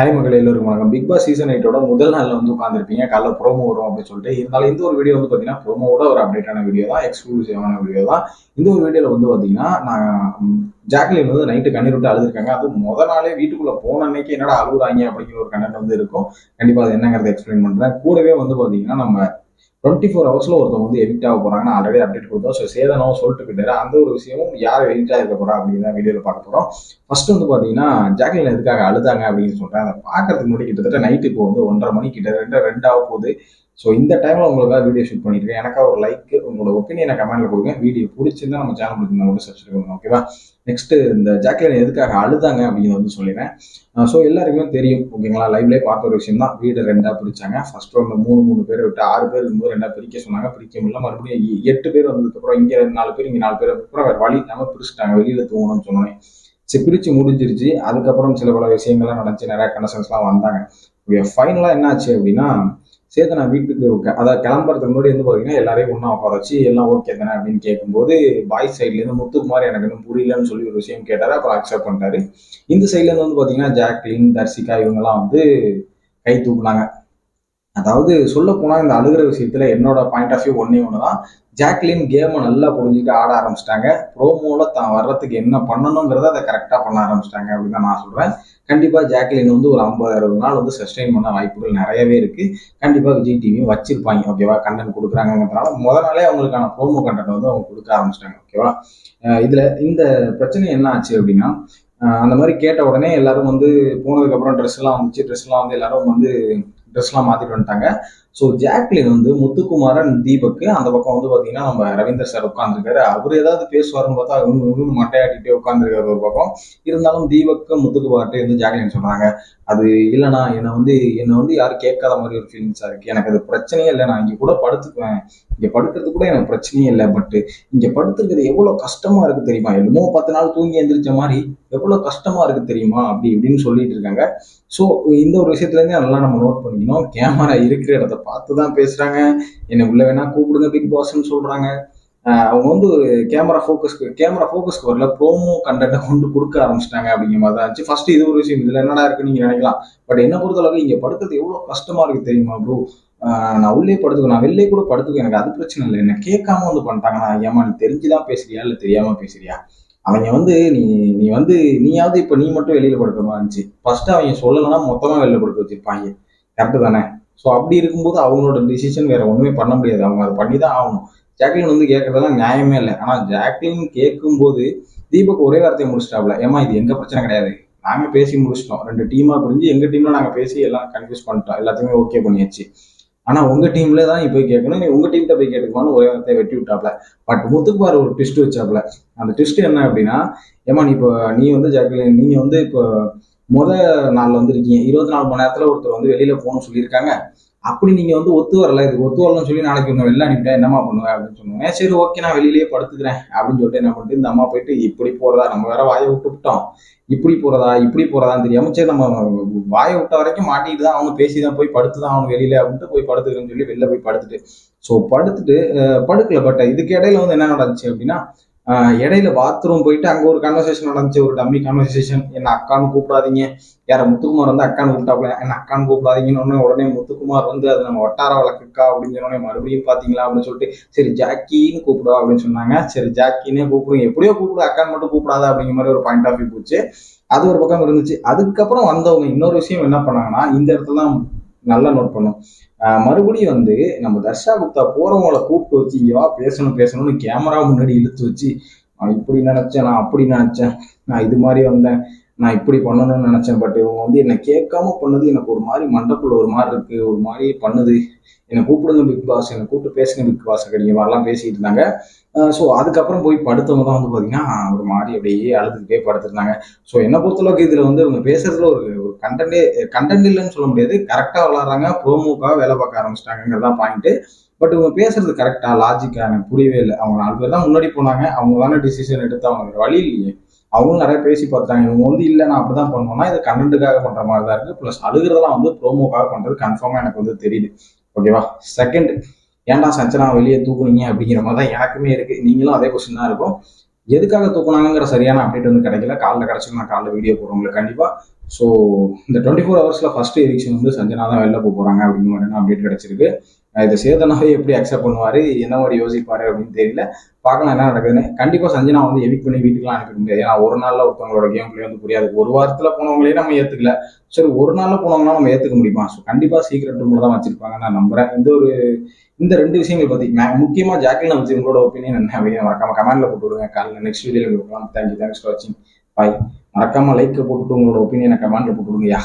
Hi மக்கள் எல்லோரும் வணக்கம் பிக் பாஸ் சீசன் எயிட்டோட முதல் நாளில் வந்து உட்காந்துருப்பீங்க காலைல ப்ரோமோ வரும் அப்படின்னு சொல்லிட்டு. இருந்தாலும் இந்த ஒரு வீடியோ வந்து பார்த்தீங்கன்னா ப்ரோமோட ஒரு அப்டேட்டான வீடியோ தான் எக்ஸ்க்ளூசிவான வீடியோ தான். இந்த ஒரு வீடியோவில் வந்து பார்த்தீங்கன்னா நான் ஜாக்லின் வந்து நைட்டு கண்ணீர் விட்டு அழுதுருக்காங்க. அது முத நாளே வீட்டுக்குள்ளே போன அன்னைக்கு என்னடா அழுகுறாங்க அப்படிங்கிற ஒரு கண்டென்ட் வந்து இருக்கும். கண்டிப்பாக அது என்னங்கிறத எக்ஸ்பிளைன் பண்ணுறேன் கூடவே வந்து பார்த்தீங்கன்னா நம்ம டுவெண்ட்டி ஃபோர் ஹவர்ஸில் ஒருத்தவங்க வந்து எடிட் ஆக போகிறாங்கன்னு ஆல்ரெடி அப்டேட் கொடுத்தோம். ஸோ சேதனம் சொல்லிட்டு போயிட்டாரு. அந்த ஒரு விஷயமும் யார் எடிட் ஆகிருக்க போகிறா அப்படின்னு தான் வீடியோவில் பார்க்க போகிறோம் ஃபர்ஸ்ட் வந்து பார்த்தீங்கன்னா ஜாக்லின் எதுக்காக அழுதாங்க அப்படின்னு சொல்கிறேன் அதை பார்க்கறதுக்கு முன்னாடி கிட்டத்தட்ட நைட்டு இப்போ வந்து ஒன்றரை மணி கிட்ட ரெண்டு ரெண்டாக போகுது. ஸோ இந்த டைமில் உங்களுக்காக வீடியோ ஷூட் பண்ணியிருக்கேன். எனக்காக ஒரு லைக் உங்களோட ஒப்பீனியனை கமெண்ட்ல கொடுங்க. வீடியோ பிடிச்சிருந்தா நம்ம சேனல் பிடிச்சிருந்தா மட்டும் சப்ஸ்கிரைப் பண்ணுங்க ஓகேவா நெக்ஸ்ட் இந்த ஜாக்லின் எதுக்காக அழுதாங்க அப்படின்னு வந்து சொல்லிடுறேன். ஸோ எல்லாருக்குமே தெரியும் ஓகேங்களா? லைவ்லேயே பார்த்த ஒரு விஷயம் தான். வீடு ரெண்டாக பிரிச்சாங்க. ஃபர்ஸ்ட் வந்து மூணு மூணு பேர் விட்டு ஆறு பேர் இருக்கும்போது ரெண்டாக பிரிக்க சொன்னாங்க. பிரிக்க முடியல. மறுபடியும் எட்டு பேர் வந்ததுக்கப்புறம் இங்கே ரெண்டு நாலு பேர் இங்கே நாலு பேர். வந்ததுக்கப்புறம் வேறு வழி இல்லாமல் பிரிச்சுட்டாங்க. வெளியில் தூங்கணும்னு சொன்னோன்னே. சரி பிரிச்சு முடிஞ்சிருச்சு. அதுக்கப்புறம் சில பல விஷயங்கள்லாம் நடந்துச்சு. நிறையா கனெக்ஷன்ஸ்லாம் வந்தாங்க. ஃபைனலாக என்னாச்சு அப்படின்னா சேர்த்து நான் வீட்டுக்கு அதாவது கிளம்புறதுக்கு முன்னாடி வந்து பார்த்தீங்கன்னா எல்லாரையும் ஒன்றா உட்கார வச்சு எல்லாம் ஓகே தானே? அப்படின்னு கேட்கும்போது பாய் சைட்லேருந்து முத்துக்குமார் எனக்கு இன்னும் புரியலன்னு சொல்லி ஒரு விஷயம் கேட்டார். அப்புறம் அக்செப்ட் பண்ணிட்டாரு. இந்த சைட்லேருந்து வந்து பார்த்தீங்கன்னா ஜாக்லின் தர்சிகா இவங்கெல்லாம் வந்து கை தூக்குனாங்க. அதாவது சொல்ல போனா இந்த அழுகிற விஷயத்துல என்னோட பாயிண்ட் ஆஃப் வியூ ஒன்னே ஒன்று தான் ஜாக்லின் கேமை நல்லா புரிஞ்சுட்டு ஆட ஆரம்பிச்சிட்டாங்க. ப்ரோமோல தான் வர்றதுக்கு என்ன பண்ணணுங்கிறத அதை கரெக்டாக பண்ண ஆரம்பிச்சிட்டாங்க அப்படின்னு தான் நான் சொல்றேன். கண்டிப்பா ஜாக்லின் வந்து ஒரு ஐம்பது அறுபது நாள் வந்து சஸ்டெயின் பண்ண வாய்ப்புகள் நிறையவே இருக்கு. கண்டிப்பா விஜய் டிவியும் வச்சிருப்பாங்க ஓகேவா கண்டென்ட் கொடுக்குறாங்கிறதுனால முத நாளே அவங்களுக்கான ப்ரோமோ கண்டென்ட் வந்து அவங்க கொடுக்க ஆரம்பிச்சிட்டாங்க ஓகேவா இதில் இதுல இந்த பிரச்சனை என்ன ஆச்சு அப்படின்னா அந்த மாதிரி கேட்ட உடனே எல்லாரும் வந்து போனதுக்கு அப்புறம் ட்ரெஸ் எல்லாம் வந்துச்சு. ட்ரெஸ் எல்லாம் வந்து எல்லாரும் வந்து ட்ரெஸ்லாம் மாத்திட்டு வந்துட்டாங்க. ஸோ ஜாக்லின் வந்து முத்துக்குமாரன் தீபக்கு அந்த பக்கம் வந்து பார்த்தீங்கன்னா நம்ம ரவீந்தர் சார் உட்காந்துருக்காரு அவர் ஏதாவது பேசுவாருன்னு பார்த்தா இவங்க இவங்க மட்டையாட்டிட்டே உட்காந்துருக்காரு ஒரு பக்கம். இருந்தாலும் தீபக்கு முத்துக்குமார்ட்டே வந்து ஜாக்லின் சொல்கிறாங்க அது இல்லைண்ணா என்னை வந்து என்னை வந்து யாரும் கேட்காத மாதிரி ஒரு ஃபீலிங்ஸாக இருக்குது எனக்கு அது பிரச்சனையே இல்லை. நான் இங்கே கூட படுத்துக்குவேன். இங்கே படுக்கிறது கூட எனக்கு பிரச்சனையே இல்லை. பட் இங்கே படுத்துருக்கிறது எவ்வளோ கஷ்டமாக இருக்குது தெரியுமா? என்னமோ பத்து நாள் தூங்கி எந்திரிச்ச மாதிரி எவ்வளோ கஷ்டமாக இருக்குது தெரியுமா? அப்படி இப்படின்னு சொல்லிட்டு இருக்காங்க. ஸோ இந்த ஒரு விஷயத்துலேருந்து நல்லா நம்ம நோட் பண்ணிக்கணும். கேமரா இருக்கிற இடத்த பார்த்து தான் பேசுறாங்க. என்னை உள்ள வேணா கூப்பிடுங்க பிக் பாஸ்ன்னு சொல்றாங்க. அவங்க வந்து ஒரு கேமரா ஃபோக்கஸ்க்கு கேமரா ஃபோக்கஸ்க்கு வரல ப்ரோமோ கண்டென்ட்டை கொண்டு கொடுக்க ஆரம்பிச்சிட்டாங்க அப்படிங்கிற மாதிரி தான் இருந்துச்சு. ஃபர்ஸ்ட் இது ஒரு விஷயம் இதுல என்னடா இருக்குன்னு நீங்க நினைக்கலாம். பட் என்ன பொறுத்தளவுக்கு இங்க படுக்கிறது எவ்வளவு கஷ்டமா இருக்கு தெரியுமா ப்ரோ நான் உள்ளே படுத்துக்கோ நான் வெளிலே கூட படுத்துக்கோ எனக்கு அது பிரச்சனை இல்லை. என்ன கேட்காம வந்து பண்ணிட்டாங்கன்னா ஏமா நீ தெரிஞ்சுதான் பேசுறியா இல்லை தெரியாம பேசுறியா? அவங்க வந்து நீ நீ வந்து நீயாவது இப்ப நீ மட்டும் வெளியில படுக்கிற மாதிரி இருந்துச்சு. ஃபர்ஸ்ட் அவங்க சொல்லலைன்னா மொத்தமா வெளில படுக்க வச்சிருப்பாங்க. கரெக்டு தானே? ஸோ அப்படி இருக்கும்போது அவங்களோட டிசிஷன் வேற ஒன்றுமே பண்ண முடியாது. அவங்க அதை பண்ணி தான் ஆகணும். ஜாக்லின் வந்து கேட்கறதெல்லாம் நியாயமே இல்லை. ஆனால் ஜாக்லின் கேட்கும்போது தீபக் ஒரே வார்த்தையை முடிச்சிட்டாப்ல. ஏமா இது எங்க பிரச்சனை கிடையாது? நாங்க பேசி முடிச்சிட்டோம். ரெண்டு டீமா புரிஞ்சு எங்க டீம்ல நாங்க பேசி எல்லாம் கன்ஃபியூஸ் பண்ணிட்டோம். எல்லாத்தையுமே ஓகே பண்ணியாச்சு. ஆனா உங்க டீம்ல தான் நீ போய் கேட்கணும். நீ உங்க டீம்கிட்ட போய் கேட்டுக்கோன்னு ஒரே வார்த்தையை வெட்டி விட்டாப்ல. பட் முத்துக்குமார் ஒரு ட்விஸ்ட் வச்சாப்ல. அந்த ட்விஸ்ட் என்ன அப்படின்னா ஏமா நீ இப்போ நீ வந்து ஜாக்லின் நீங்க வந்து இப்போ முத நாள் வந்திருக்கீங்க இருபத்தி நாலு மணி நேரத்துல ஒருத்தர் வந்து வெளியில போகணும்னு சொல்லியிருக்காங்க. அப்படி நீங்க வந்து ஒத்து வரல. இதுக்கு ஒத்து வரலன்னு சொல்லி நாளைக்கு ஒன்று வெளில அனுப்பிட்டா என்னமா பண்ணுவேன் அப்படின்னு சொன்னோன்னே சரி ஓகே நான் வெளியிலேயே படுத்துக்கிறேன் அப்படின்னு சொல்லிட்டு என்ன பண்ணிட்டு இந்த அம்மா போயிட்டு இப்படி போறதா? நம்ம வேற வாயை விட்டு விட்டோம். இப்படி போறதா? இப்படி போறதான்னு தெரியாம சரி நம்ம வாயை விட்ட வரைக்கும் மாட்டிட்டு தான் அவங்க பேசி தான் போய் படுத்து தான் அவங்க வெளியில அப்படின்ட்டு போய் படுத்துக்கிறேன்னு சொல்லி வெளில போய் படுத்துட்டு. ஸோ படுத்துட்டு படுக்கல. பட் இதுக்கு இடையில வந்து என்ன நடந்துச்சு அப்படின்னா இடையில பாத்ரூம் போயிட்டு அங்க ஒரு கன்வர்சேஷன் நடந்துச்சு. ஒரு டம்மி கன்வர்சேஷன் என்ன அக்கான்னு கூப்பிடாதீங்க. யார முத்துக்குமார் வந்து அக்கான்னு கூப்பிட்டாப்ல என்ன அக்கான்னு கூப்பிடாதீங்கன்னு உடனே முத்துக்குமார் வந்து அது நம்ம வட்டார வழக்குக்கா? அப்படின்னு மறுபடியும் பாத்தீங்களா? அப்படின்னு சொல்லிட்டு சரி ஜாக்கின்னு கூப்பிடுவா அப்படின்னு சொன்னாங்க. சரி ஜாக்கின்னே கூப்பிடுங்க எப்படியோ கூப்பிடு. அக்கான்னு மட்டும் கூப்பிடாத அப்படிங்கிற மாதிரி ஒரு பாயிண்ட் ஆஃப் வியூ போச்சு. அது ஒரு பக்கம் இருந்துச்சு. அதுக்கப்புறம் வந்தவங்க இன்னொரு விஷயம் என்ன பண்ணாங்கன்னா இந்த இடத்துல தான் நல்லா நோட் பண்ணும் மறுபடியும் வந்து நம்ம தர்ஷா குப்தா போறவங்களை கூப்பிட்டு வச்சு இங்கே வா பேசணும் பேசணும்னு கேமரா முன்னாடி இழுத்து வச்சு நான் இப்படி நினைச்சேன் நான் அப்படி நினைச்சேன் நான் இது மாதிரி வந்தேன் நான் இப்படி பண்ணணும்னு நினைச்சேன். பட் இவங்க வந்து என்னை கேட்காம பண்ணது எனக்கு ஒரு மாதிரி மண்டக்குள்ள ஒரு மாதிரி இருக்கு ஒரு மாதிரி பண்ணுது. என்னை கூப்பிடுங்க பிக் பாஸ் என்னை கூப்பிட்டு பேசுங்க பிக் பாஸ் அப்படிங்கிற மாதிரிலாம் பேசிட்டு இருந்தாங்க. ஸோ அதுக்கப்புறம் போய் படுத்தவங்க தான் வந்து பார்த்தீங்கன்னா ஒரு மாதிரி அப்படியே அழுதுகிட்டே படுத்திருந்தாங்க. ஸோ என்னை பொறுத்தளவுக்கு இதில் வந்து இவங்க பேசுறதுல ஒரு கண்டென்ட்டே கண்டென்ட் இல்லைன்னு சொல்ல முடியாது. கரெக்டாக விளாட்றாங்க ப்ரோமோக்காக வேலை பார்க்க ஆரம்பிச்சிட்டாங்கிறதா பாயிண்ட்டு பட் இவங்க பேசுறது கரெக்டா லாஜிக்கான எனக்கு புரியவே இல்லை. அவங்க நாலு பேர் தான் முன்னாடி போனாங்க. அவங்க தானே டிசிஷன் எடுத்து அவங்க வழி இல்லையே. அவங்களும் நிறைய பேசி பார்த்தாங்க இவங்க வந்து இல்லை நான் அப்படிதான் பண்ணுவேன்னா இது கண்டென்ட்டுக்காக பண்ற மாதிரி தான் இருக்கு. ப்ளஸ் அழுகிறதெல்லாம் வந்து ப்ரோமோக்காக பண்றது கன்ஃபார்மா எனக்கு வந்து தெரியுது. ஓகேவா செகண்ட் ஏன்டா சஞ்சனா வெளியே தூக்குனீங்க? அப்படிங்கிற மாதிரி தான் எனக்குமே இருக்கு. நீங்களும் அதே கொஸ்டின் தான் இருக்கும். எதுக்காக தூக்குனாங்கிற சரியான அப்டேட் வந்து கிடைக்கல. காலைல கிடைச்சிடும் நான் காலைல வீடியோ போடுறவங்களுக்கு கண்டிப்பாக கண்டிப்பா ஸோ இந்த டுவெண்ட்டி ஃபோர் ஹவர்ஸில் ஃபஸ்ட்டு எரிக்ஷன் வந்து சஞ்சனா தான் வெளில போக போகிறாங்க அப்படிங்கிற மாதிரி அப்டேட் கிடச்சிருக்கு. இதை சேதனாவே எப்படி அக்செப்ட் பண்ணுவார் என்ன மாதிரி யோசிப்பார் அப்படின்னு தெரியல. பார்க்கலாம் என்ன நடக்குதுன்னு. கண்டிப்பாக சஞ்சனா வந்து எவிக் பண்ணி வீட்டுக்குலாம் அனுப்பிட முடியாது. ஏன்னா ஒரு நாளில் ஒருத்தவங்களோட கேம் பிளே வந்து புரியாது. ஒரு வாரத்தில் போனவங்களே நம்ம ஏற்றுக்கல சரி ஒரு நாளில் போனவங்கன்னா நம்ம ஏற்றுக்க முடியுமா? ஸோ கண்டிப்பாக சீக்கிரட் ரூமில் தான் வச்சிருப்பாங்க. நான் நம்புறேன். இந்த ஒரு இந்த ரெண்டு விஷயங்கள் பற்றி முக்கியமாக ஜாக்லின் வச்சு உங்களோட ஒப்பீனியன் என்ன அப்படின்னு மறக்காம கமெண்ட்ல போட்டு விடுங்க. காலையில் நெக்ஸ்ட் வீடியோவில் கொடுக்கலாம் தேங்க்யூ தேங்க்ஸ் ஃபார் வாட்சிங் பாய் மறக்காம லைக் போட்டுட்டு உங்களோட ஒப்பீனியனை கமெண்ட்ல போட்டுவிடுங்கய்யா